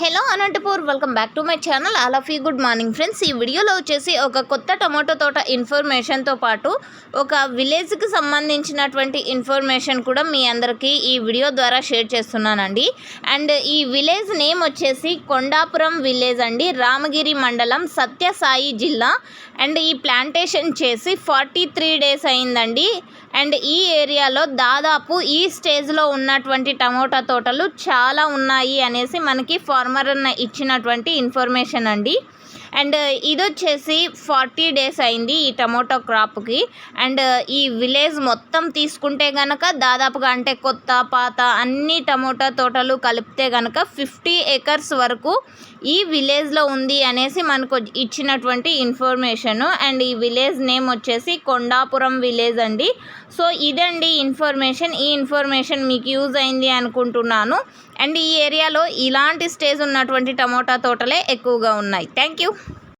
Hello Anantapur welcome back to my channel. All of you good morning friends. ఈ వీడియోలో వచ్చేసి ఒక కొత్త టమాటో తోట ఇన్ఫర్మేషన్తో పాటు ఒక విలేజ్కి సంబంధించినటువంటి ఇన్ఫర్మేషన్ కూడా మీ అందరికీ ఈ వీడియో ద్వారా షేర్ చేస్తున్నానండి. అండ్ ఈ విలేజ్ నేమ్ వచ్చేసి కొండాపురం విలేజ్ అండి. రామగిరి మండలం సత్యసాయి జిల్లా. అండ్ ఈ ప్లాంటేషన్ చేసి ఫార్టీ త్రీ డేస్ అయిందండి. అండ్ ఈ ఏరియాలో దాదాపు ఈ స్టేజ్లో ఉన్నటువంటి టమోటా తోటలు చాలా ఉన్నాయి అనేసి మనకి ఫార్మర్ అన్న ఇచ్చినటువంటి ఇన్ఫర్మేషన్ అండి. అండ్ ఇది వచ్చేసి ఫార్టీ డేస్ అయింది ఈ టమోటో క్రాప్కి. అండ్ uh, ఈ విలేజ్ మొత్తం తీసుకుంటే కనుక దాదాపుగా అంటే కొత్త పాత అన్ని టమోటా తోటలు కలిపితే కనుక ఫిఫ్టీ ఏకర్స్ వరకు ఈ విలేజ్లో ఉంది అనేసి మనకు ఇచ్చినటువంటి ఇన్ఫర్మేషన్ అండ్ ఈ విలేజ్ నేమ్ వచ్చేసి కొండాపురం విలేజ్ అండి. సో ఇదండి ఇన్ఫర్మేషన్ ఈ ఇన్ఫర్మేషన్ మీకు యూజ్ అయింది అనుకుంటున్నాను. అండ్ ఈ ఏరియాలో ఇలాంటి స్టేజ్ ఉన్నటువంటి టమోటా తోటలే ఎక్కువగా ఉన్నాయి. Thank you